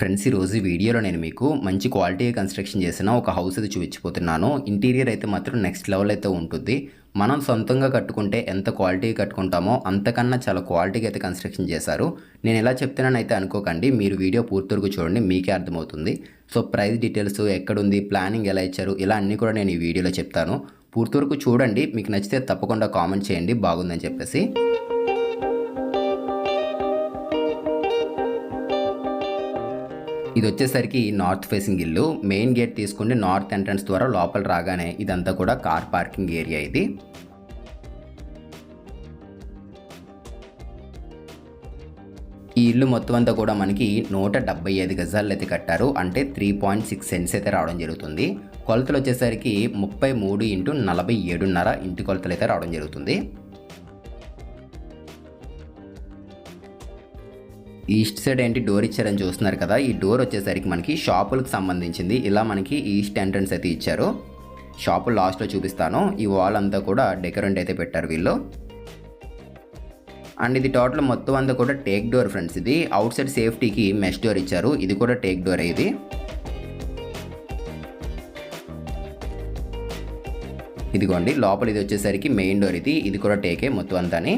Friends ఈరోజు వీడియోలో నేను మీకు మంచి క్వాలిటీ కన్స్ట్రక్షన్ చేసిన ఒక హౌస్ అయితే చూపించిపోతున్నాను ఇంటీరియర్ అయితే మాత్రం నెక్స్ట్ లెవెల్ అయితే ఉంటుంది. మనం సొంతంగా కట్టుకుంటే ఎంత క్వాలిటీ కట్టుకుంటామో అంతకన్నా చాలా క్వాలిటీగా అయితే కన్స్ట్రక్షన్ చేశారు. నేను ఎలా చెప్తున్నానైతే అయితే అనుకోకండి. మీరు వీడియో పూర్తివరకు చూడండి మీకే అర్థమవుతుంది. సో ప్రైస్ డీటెయిల్స్ ఎక్కడుంది ప్లానింగ్ ఎలా ఇచ్చారు ఇలా అన్నీ కూడా నేను ఈ వీడియోలో చెప్తాను. పూర్తివరకు చూడండి. మీకు నచ్చితే తప్పకుండా కామెంట్ చేయండి. బాగుందని చెప్పేసి. ఇది వచ్చేసరికి నార్త్ ఫేసింగ్ ఇల్లు. మెయిన్ గేట్ తీసుకుంటే నార్త్ ఎంట్రన్స్ ద్వారా లోపల రాగానే ఇదంతా కూడా కార్ పార్కింగ్ ఏరియా ఇది. ఈ ఇల్లు మొత్తం అంతా కూడా మనకి నూట డెబ్బై ఐదు గజాలు అయితే కట్టారు. అంటే త్రీ పాయింట్ సిక్స్ సెన్స్ అయితే రావడం జరుగుతుంది. కొలతలు వచ్చేసరికి ముప్పై మూడు ఇంటూ నలభై ఏడున్నర ఇంటి కొలతలు అయితే రావడం జరుగుతుంది. ఈస్ట్ సైడ్ ఏంటి డోర్ ఇచ్చారని చూస్తున్నారు కదా. ఈ డోర్ వచ్చేసరికి మనకి షాపులకు సంబంధించింది. ఇలా మనకి ఈస్ట్ ఎంట్రన్స్ అయితే ఇచ్చారు. షాపు లాస్ట్లో చూపిస్తాను. ఈ వాల్ అంతా కూడా డెకరేట్ అయితే పెట్టారు వీళ్ళు. అండ్ ఇది టోటల్ మొత్తం అంతా కూడా టేక్ డోర్ ఫ్రెండ్స్ ఇది. అవుట్ సైడ్ సేఫ్టీకి మెష్ డోర్ ఇచ్చారు. ఇది కూడా టేక్ డోర్ ఇది. ఇదిగోండి లోపల ఇది వచ్చేసరికి మెయిన్ డోర్ ఇది. ఇది కూడా టేకే మొత్తం అంతాని.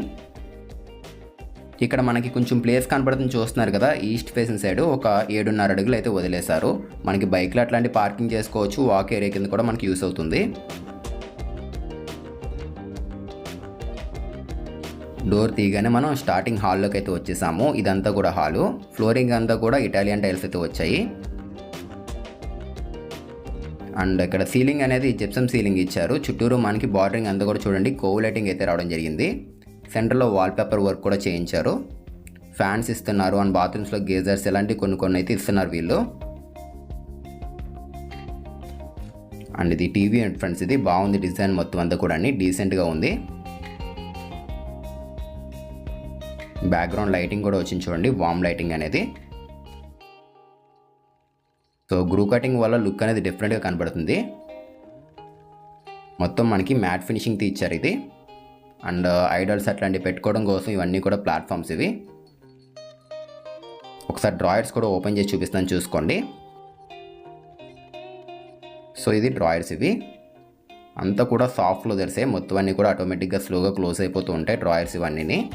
ఇక్కడ మనకి కొంచెం ప్లేస్ కనబడుతుంది చూస్తున్నారు కదా ఈస్ట్ ఫేసింగ్ సైడ్ ఒక ఏడున్నర అడుగులు అయితే వదిలేశారు. మనకి బైక్లు అట్లాంటి పార్కింగ్ చేసుకోవచ్చు వాక్ ఏరియా కింద కూడా మనకి యూస్ అవుతుంది. డోర్ తీయగానే మనం స్టార్టింగ్ హాల్లోకి అయితే వచ్చేసాము. ఇదంతా కూడా హాలు ఫ్లోరింగ్ అంతా కూడా ఇటాలియన్ టైల్స్ అయితే వచ్చాయి. అండ్ ఇక్కడ సీలింగ్ అనేది జిప్సమ్ సీలింగ్ ఇచ్చారు. చుట్టూరు మనకి బార్డరింగ్ అంతా కూడా చూడండి కోవ్ లైటింగ్ అయితే రావడం జరిగింది. సెంటర్లో వాల్పేపర్ వర్క్ కూడా చేయించారు. ఫ్యాన్స్ ఇస్తున్నారు అండ్ బాత్రూమ్స్లో గేజర్స్ ఇలాంటివి కొన్ని కొన్ని అయితే ఇస్తున్నారు వీళ్ళు. అండ్ ఇది టీవీ అండ్ ఫ్రెండ్స్ ఇది బాగుంది డిజైన్ మొత్తం అంతా కూడా అండి. డీసెంట్గా ఉంది. బ్యాక్గ్రౌండ్ లైటింగ్ కూడా వచ్చింది చూడండి వామ్ లైటింగ్ అనేది. సో గ్రూ కటింగ్ వల్ల లుక్ అనేది డిఫరెంట్గా కనబడుతుంది. మొత్తం మనకి మ్యాట్ ఫినిషింగ్ ఇచ్చారు ఇది. అండ్ ఐడల్స్ అట్లాంటివి పెట్టుకోవడం కోసం ఇవన్నీ కూడా ప్లాట్ఫామ్స్ ఇవి. ఒకసారి డ్రాయర్స్ కూడా ఓపెన్ చేసి చూపిస్తాను చూసుకోండి. సో ఇది డ్రాయర్స్ ఇవి. అంతా కూడా సాఫ్ట్లో తెరిసే మొత్తం అన్నీ కూడా ఆటోమేటిక్గా స్లోగా క్లోజ్ అయిపోతూ ఉంటాయి డ్రాయర్స్ ఇవన్నీ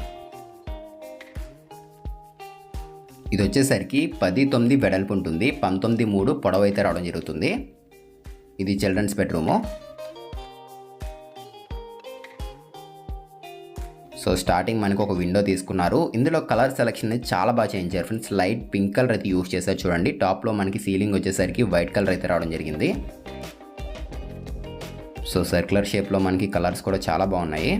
ఇది వచ్చేసరికి పది తొమ్మిది వెడల్పు ఉంటుంది పంతొమ్మిది మూడు పొడవు అయితే రావడం జరుగుతుంది. ఇది చిల్డ్రన్స్ బెడ్రూము. సో స్టార్టింగ్ మనకు ఒక విండో తీసుకున్నారు. ఇందులో కలర్ సెలెక్షన్ అనేది చాలా బాగా చేయించారు ఫ్రెండ్స్ లైట్ పింక్ కలర్ అయితే యూస్ చేశారు చూడండి. టాప్లో మనకి సీలింగ్ వచ్చేసరికి వైట్ కలర్ అయితే రావడం జరిగింది. సో సర్క్యులర్ షేప్లో మనకి కలర్స్ కూడా చాలా బాగున్నాయి.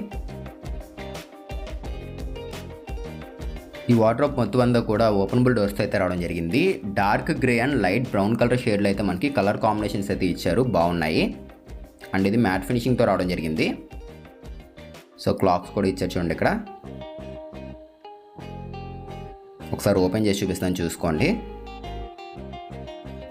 ఈ వాటర్ మొత్తం అంతా కూడా ఓపెనబుల్ డోర్స్ అయితే రావడం జరిగింది. Dark grey and light brown colour షేడ్లో అయితే మనకి కలర్ కాంబినేషన్స్ అయితే ఇచ్చారు. బాగున్నాయి. అండ్ ఇది మ్యాట్ ఫినిషింగ్తో రావడం జరిగింది. సో క్లాక్స్ కూడా ఇచ్చారు చూడండి ఇక్కడ. ఒకసారి ఓపెన్ చేసి చూపిస్తాను చూసుకోండి.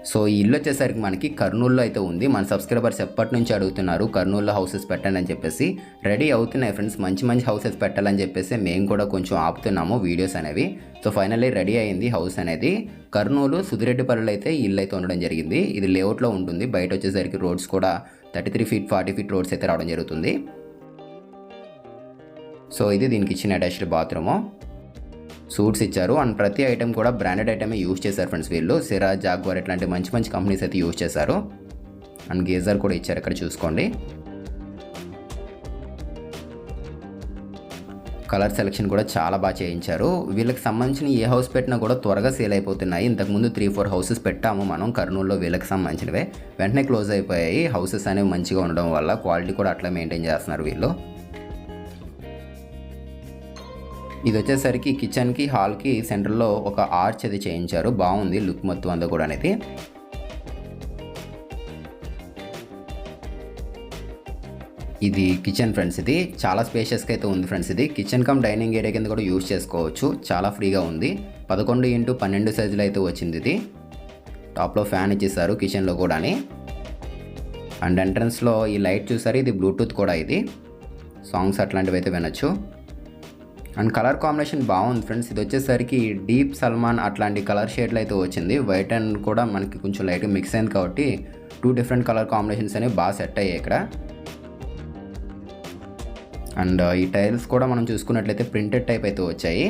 సో ఈ ఇల్లు వచ్చేసరికి మనకి కర్నూలులో అయితే ఉంది. మన సబ్స్క్రైబర్స్ ఎప్పటి నుంచి అడుగుతున్నారు కర్నూలులో హౌసెస్ పెట్టండి అని చెప్పేసి. రెడీ అవుతున్నాయి ఫ్రెండ్స్ మంచి మంచి హౌసెస్ పెట్టాలని చెప్పేసి మేము కూడా కొంచెం ఆపుతున్నాము వీడియోస్ అనేవి. సో ఫైనల్లీ రెడీ అయింది హౌస్ అనేది. కర్నూలు సుధిరెడ్డిపల్లిలో అయితే ఇల్లు అయితే ఉండడం జరిగింది. ఇది లేఅవుట్లో ఉంటుంది. బయట వచ్చేసరికి రోడ్స్ కూడా thirty three feet forty feet roads అయితే రావడం జరుగుతుంది. సో ఇది దీనికి ఇచ్చిన అటాచ్డ్ బాత్రూము. సూట్స్ ఇచ్చారు. అండ్ ప్రతి ఐటెం కూడా బ్రాండెడ్ ఐటమే యూజ్ చేశారు ఫ్రెండ్స్ వీళ్ళు. సిరా జాగ్వార్ ఇట్లాంటి మంచి మంచి కంపెనీస్ అయితే యూజ్ చేశారు. అండ్ గేజర్ కూడా ఇచ్చారు ఇక్కడ చూసుకోండి. కలర్ సెలెక్షన్ కూడా చాలా బాగా చేయించారు. వీళ్ళకి సంబంధించిన ఏ హౌస్ పెట్టినా కూడా త్వరగా సేల్ అయిపోతున్నాయి. ఇంతకుముందు త్రీ ఫోర్ హౌసెస్ పెట్టాము మనం కర్నూలులో వీళ్ళకి సంబంధించినవే. వెంటనే క్లోజ్ అయిపోయాయి. హౌసెస్ అనేవి మంచిగా ఉండడం వల్ల క్వాలిటీ కూడా అట్లా మెయింటైన్ చేస్తున్నారు వీళ్ళు. ఇది వచ్చేసరికి కిచెన్కి హాల్కి సెంటర్లో ఒక ఆర్చ్ అది చేయించారు. బాగుంది లుక్ మొత్తం అంతా కూడా అనేది. ఇది కిచెన్ ఫ్రెండ్స్ ఇది. చాలా స్పేషియస్గా అయితే ఉంది ఫ్రెండ్స్ ఇది. కిచెన్ కమ్ డైనింగ్ ఏరియా కింద కూడా యూజ్ చేసుకోవచ్చు. చాలా ఫ్రీగా ఉంది. పదకొండు ఇంటూ పన్నెండు సైజులో అయితే వచ్చింది ఇది. టాప్లో ఫ్యాన్ ఇచ్చేసారు కిచెన్లో కూడాని. అండ్ ఎంట్రన్స్లో ఈ లైట్ చూసారు? ఇది బ్లూటూత్ కూడా ఇది. సాంగ్స్ అట్లాంటివి అయితే వినొచ్చు. అండ్ కలర్ కాంబినేషన్ బాగుంది ఫ్రెండ్స్. ఇది వచ్చేసరికి డీప్ సల్మాన్ అట్లాంటి కలర్ షేడ్లు అయితే వచ్చింది. వైట్ అండ్ కూడా మనకి కొంచెం లైట్గా మిక్స్ అయింది కాబట్టి టూ డిఫరెంట్ కలర్ కాంబినేషన్స్ అనేవి బాగా సెట్ అయ్యాయి ఇక్కడ. అండ్ ఈ టైల్స్ కూడా మనం చూసుకున్నట్లయితే ప్రింటెడ్ టైప్ అయితే వచ్చాయి.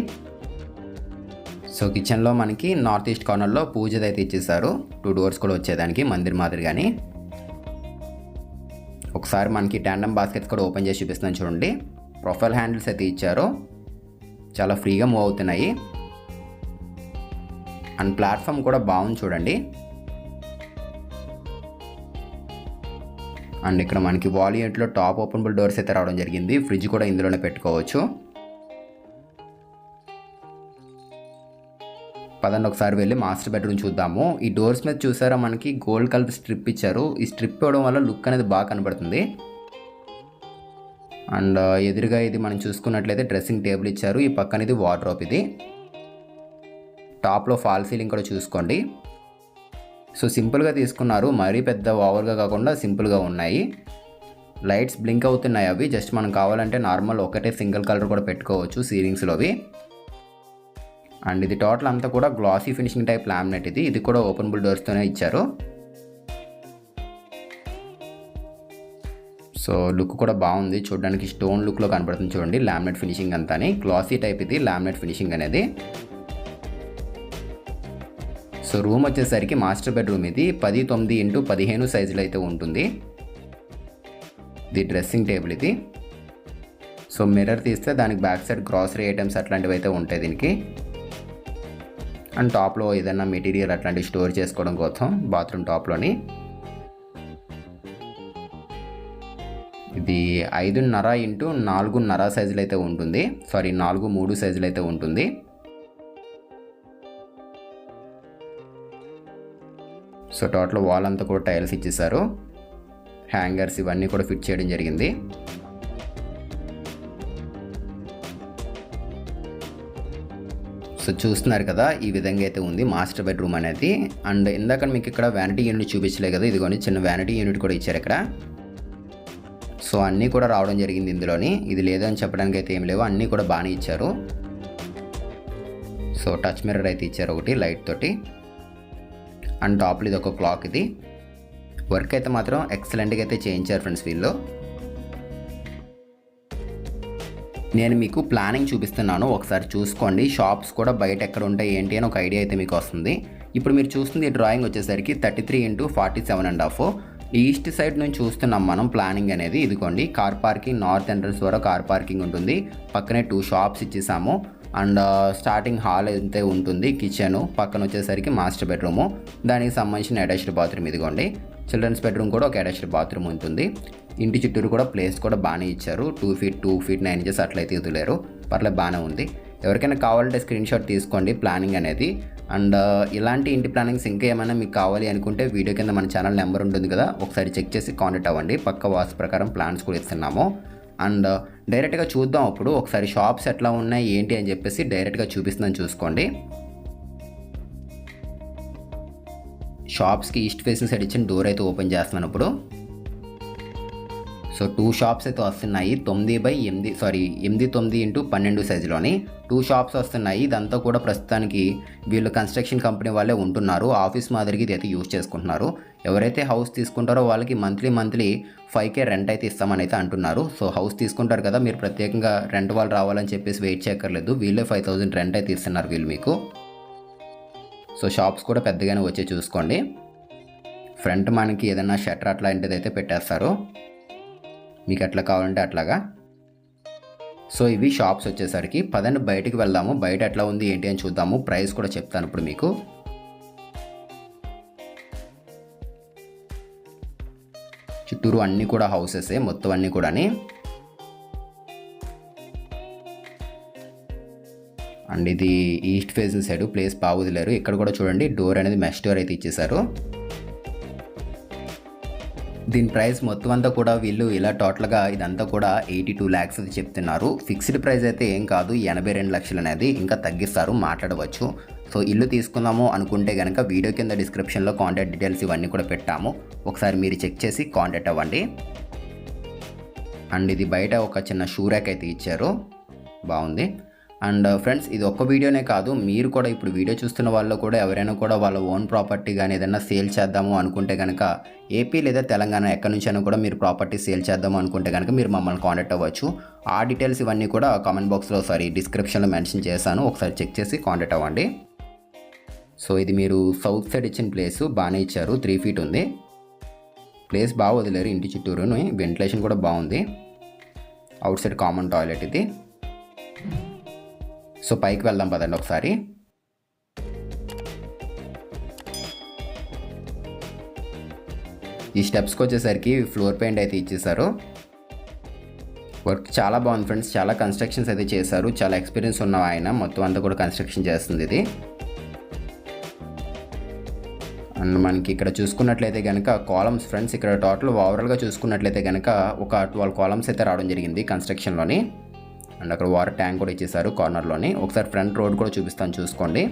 సో కిచెన్లో మనకి నార్త్ ఈస్ట్ కార్నర్లో పూజది అయితే ఇచ్చేసారు. టూ డోర్స్ కూడా వచ్చేదానికి మందిర్ మాదిరిగాని ఒకసారి మనకి ట్యాండమ్ బాస్కెట్స్ కూడా ఓపెన్ చేసి చూపిస్తున్నాను చూడండి. ప్రొఫైల్ హ్యాండిల్స్ అయితే ఇచ్చారు. చాలా ఫ్రీగా మూవ్ అవుతున్నాయి. అండ్ ప్లాట్ఫామ్ కూడా బాగుంది చూడండి. అండ్ ఇక్కడ మనకి వాల్ టాప్ ఓపెనబుల్ డోర్స్ అయితే రావడం జరిగింది. ఫ్రిడ్జ్ కూడా ఇందులోనే పెట్టుకోవచ్చు. పదండి ఒకసారి వెళ్ళి మాస్టర్ బెడ్రూమ్ చూద్దాము. ఈ డోర్స్ మీద చూసారా మనకి గోల్డ్ కలర్ స్ట్రిప్ ఇచ్చారు. ఈ స్ట్రిప్ ఇవ్వడం వల్ల లుక్ అనేది బాగా కనబడుతుంది. అండ్ ఎదురుగా ఇది మనం చూసుకున్నట్లయితే డ్రెస్సింగ్ టేబుల్ ఇచ్చారు. ఈ పక్కన ఇది వార్డ్రోప్ ఇది. టాప్లో ఫాల్ సీలింగ్ కూడా చూసుకోండి. సో సింపుల్గా తీసుకున్నారు. మరీ పెద్ద ఓవర్గా కాకుండా సింపుల్గా ఉన్నాయి. లైట్స్ బ్లింక్ అవుతున్నాయి అవి. జస్ట్ మనం కావాలంటే నార్మల్ ఒకటే సింగిల్ కలర్ కూడా పెట్టుకోవచ్చు సీలింగ్స్లోవి. అండ్ ఇది టోటల్ అంతా కూడా గ్లాసీ ఫినిషింగ్ టైప్ లామినేట్ ఇది. ఇది కూడా ఓపెనబుల్ డోర్స్తోనే ఇచ్చారు. సో లుక్ కూడా బాగుంది. చూడడానికి స్టోన్ లుక్లో కనబడుతుంది చూడండి. లామినేట్ ఫినిషింగ్ అంతా క్లాసీ టైప్ ఇది లామినేట్ ఫినిషింగ్ అనేది. సో రూమ్ వచ్చేసరికి మాస్టర్ బెడ్రూమ్ ఇది. పది తొమ్మిది ఇంటూ పదిహేను సైజులో అయితే ఉంటుంది. ఇది డ్రెస్సింగ్ టేబుల్ ఇది. సో మిర్రర్ తీస్తే దానికి బ్యాక్ సైడ్ గ్రాసరీ ఐటమ్స్ అట్లాంటివి అయితే ఉంటాయి దీనికి. అండ్ టాప్లో ఏదైనా మెటీరియల్ అట్లాంటివి స్టోర్ చేసుకోవడం కోసం బాత్రూమ్ టాప్లోని. ఇది ఐదున్నర ఇంటూ నాలుగున్నర సైజులు అయితే ఉంటుంది. సారీ నాలుగు మూడు సైజులు అయితే ఉంటుంది. సో టోటల్ వాల్ అంతా కూడా టైల్స్ ఇచ్చేసారు హ్యాంగర్స్ ఇవన్నీ కూడా ఫిట్ చేయడం జరిగింది. సో చూస్తున్నారు కదా ఈ విధంగా అయితే ఉంది మాస్టర్ బెడ్రూమ్ అనేది. అండ్ ఇందాక మీకు ఇక్కడ వ్యానిటీ యూనిట్ చూపించలే కదా ఇదిగోని చిన్న వ్యానిటీ యూనిట్ కూడా ఇచ్చారు ఇక్కడ. సో అన్నీ కూడా రావడం జరిగింది ఇందులోని. ఇది లేదని చెప్పడానికి అయితే ఏం లేవు. అన్నీ కూడా బాగానే ఇచ్చారు. సో టచ్ మిర్రర్ అయితే ఇచ్చారు ఒకటి లైట్ తోటి. అండ్ టాప్లో ఇది ఒక క్లాక్ ఇది. వర్క్ అయితే మాత్రం ఎక్సలెంట్గా అయితే చేయించారు ఫ్రెండ్స్ వీళ్ళు. నేను మీకు ప్లానింగ్ చూపిస్తున్నాను. ఒకసారి చూసుకోండి. షాప్స్ కూడా బయట ఎక్కడ ఉంటాయి ఏంటి అని ఒక ఐడియా అయితే మీకు వస్తుంది. ఇప్పుడు మీరు చూస్తుంది డ్రాయింగ్ వచ్చేసరికి thirty three into forty seven and half. East side నుంచి చూస్తున్నాం మనం ప్లానింగ్ అనేది. ఇదిగోండి కార్ పార్కింగ్ నార్త్ ఎంట్రన్స్ ద్వారా కార్ పార్కింగ్ ఉంటుంది. పక్కనే టూ షాప్స్ ఇచ్చేసాము. అండ్ స్టార్టింగ్ హాల్ అయితే ఉంటుంది కిచెన్. పక్కన వచ్చేసరికి మాస్టర్ బెడ్రూము. దానికి సంబంధించిన అటాచ్డ్ బాత్రూమ్ ఇదిగోండి. చిల్డ్రన్స్ బెడ్రూమ్ కూడా ఒక అటాచ్డ్ బాత్రూమ్ ఉంటుంది. ఇంటి చుట్టూరు కూడా ప్లేస్ కూడా బాగానే ఇచ్చారు. Two feet two feet nine inches అట్లయితే వదిలేరు పర్లేదు బాగానే ఉంది. ఎవరికైనా కావాలంటే స్క్రీన్ షాట్ తీసుకోండి ప్లానింగ్ అనేది. అండ్ uh, ఇలాంటి ఇంటి ప్లానింగ్స్ ఇంకా ఏమైనా మీకు కావాలి అనుకుంటే వీడియో కింద మన ఛానల్ నెంబర్ ఉంటుంది కదా ఒకసారి చెక్ చేసి కాంటాక్ట్ అవ్వండి. పక్క వాస్తు ప్రకారం ప్లాన్స్ కూడా ఇస్తున్నాము. అండ్ uh, డైరెక్ట్గా చూద్దాం అప్పుడు ఒకసారి షాప్స్ ఎట్లా ఉన్నాయి ఏంటి అని చెప్పేసి డైరెక్ట్గా చూపిస్తుందని చూసుకోండి. షాప్స్కి ఈస్ట్ ఫేసింగ్ సైడ్ ఇచ్చిన డోర్ అయితే ఓపెన్ చేస్తున్నాను ఇప్పుడు. సో టూ షాప్స్ అయితే వస్తున్నాయి. తొమ్మిది బై ఎనిమిది సారీ ఎనిమిది తొమ్మిది ఇంటూ పన్నెండు సైజులోని టూ షాప్స్ వస్తున్నాయి. ఇదంతా కూడా ప్రస్తుతానికి వీళ్ళు కన్స్ట్రక్షన్ కంపెనీ వాళ్ళే ఉంటున్నారు. ఆఫీస్ మాదిరికి ఇది అయితే యూజ్ చేసుకుంటున్నారు. ఎవరైతే హౌస్ తీసుకుంటారో వాళ్ళకి monthly monthly five K rent అయితే ఇస్తామని అయితే అంటున్నారు. సో హౌస్ తీసుకుంటారు కదా మీరు ప్రత్యేకంగా రెంట్ వాళ్ళు రావాలని చెప్పేసి వెయిట్ చేయక్కర్లేదు. వీళ్ళే ఫైవ్ థౌజండ్ రెంట్ అయితే ఇస్తున్నారు వీళ్ళు మీకు. సో షాప్స్ కూడా పెద్దగానే వచ్చి చూసుకోండి. ఫ్రంట్ మనకి ఏదైనా షట్టర్ అట్లాంటిది అయితే పెట్టేస్తారు. మీకు ఎట్లా కావాలంటే అట్లాగా. సో ఇవి షాప్స్ వచ్చేసరికి పదండి బయటికి వెళ్దాము. బయట ఎట్లా ఉంది ఏంటి అని చూద్దాము. ప్రైస్ కూడా చెప్తాను ఇప్పుడు మీకు. చుట్టూరు అన్నీ కూడా హౌసెసే మొత్తం అన్నీ కూడాని. అండ్ ఇది ఈస్ట్ ఫేసింగ్ సైడ్ ప్లేస్ బాగా ఇక్కడ కూడా చూడండి డోర్ అనేది మెష్ డోర్ అయితే ఇచ్చేసారు దీని ప్రైస్ మొత్తం అంతా కూడా వీళ్ళు ఇలా టోటల్గా ఇదంతా కూడా ఎయిటీ టూ ల్యాక్స్ అది చెప్తున్నారు. ఫిక్స్డ్ ప్రైస్ అయితే ఏం కాదు ఎనభై రెండు లక్షలు అనేది ఇంకా తగ్గిస్తారు మాట్లాడవచ్చు. సో ఇల్లు తీసుకుందాము అనుకుంటే కనుక వీడియో కింద డిస్క్రిప్షన్లో కాంటాక్ట్ డీటెయిల్స్ ఇవన్నీ కూడా పెట్టాము. ఒకసారి మీరు చెక్ చేసి కాంటాక్ట్ అవ్వండి. అండ్ ఇది బయట ఒక చిన్న షూ ర్యాక్ అయితే ఇచ్చారు. బాగుంది. అండ్ ఫ్రెండ్స్ ఇది ఒక్క వీడియోనే కాదు మీరు కూడా ఇప్పుడు వీడియో చూస్తున్న వాళ్ళు కూడా ఎవరైనా కూడా వాళ్ళ ఓన్ ప్రాపర్టీ కానీ ఏదైనా సేల్ చేద్దాము అనుకుంటే కనుక ఏపీ లేదా తెలంగాణ ఎక్కడి నుంచైనా కూడా మీరు ప్రాపర్టీ సేల్ చేద్దాము అనుకుంటే కనుక మీరు మమ్మల్ని కాంటాక్ట్ అవ్వచ్చు. ఆ డీటెయిల్స్ ఇవన్నీ కూడా కామెంట్ బాక్స్లో సారీ డిస్క్రిప్షన్లో మెన్షన్ చేశాను. ఒకసారి చెక్ చేసి కాంటాక్ట్ అవ్వండి. సో ఇది మీరు సౌత్ సైడ్ ఇచ్చిన ప్లేస్ బాగానే ఇచ్చారు. త్రీ ఫీట్ ఉంది. ప్లేస్ బాగా వదిలేరు. ఇంటి చుట్టూరుని. వెంటిలేషన్ కూడా బాగుంది. అవుట్ సైడ్ కామన్ టాయిలెట్ ఇది. సో పైకి వెళ్దాం పదండి ఒకసారి. ఈ స్టెప్స్కి వచ్చేసరికి ఫ్లోర్ పెయింట్ అయితే ఇచ్చేసారు వర్క్ చాలా బాగుంది ఫ్రెండ్స్. చాలా కన్స్ట్రక్షన్స్ అయితే చేశారు. చాలా ఎక్స్పీరియన్స్ ఉన్న ఆయన. మొత్తం అంతా కూడా కన్స్ట్రక్షన్ చేస్తుంది ఇది. అండ్ మనకి ఇక్కడ చూసుకున్నట్లయితే కనుక కాలమ్స్ ఫ్రెండ్స్ ఇక్కడ టోటల్ ఓవరాల్గా చూసుకున్నట్లయితే కనుక ఒక ట్వెల్వ్ కాలమ్స్ అయితే రావడం జరిగింది కన్స్ట్రక్షన్లోని. అండ్ అక్కడ వాటర్ ట్యాంక్ కూడా ఇచ్చేసారు కార్నర్లోని ఒకసారి ఫ్రంట్ రోడ్ కూడా చూపిస్తాను చూసుకోండి.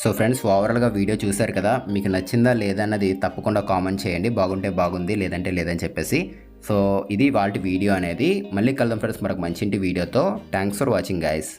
సో ఫ్రెండ్స్ ఓవరాల్గా వీడియో చూశారు కదా మీకు నచ్చిందా లేదన్నది తప్పకుండా కామెంట్ చేయండి. బాగుంటే బాగుంది లేదంటే లేదని చెప్పేసి. సో ఇది వాళ్ళ వీడియో అనేది. మళ్ళీ కలుద్దాం ఫ్రెండ్స్ మరొక మంచి ఇంటి వీడియోతో. Thanks for watching guys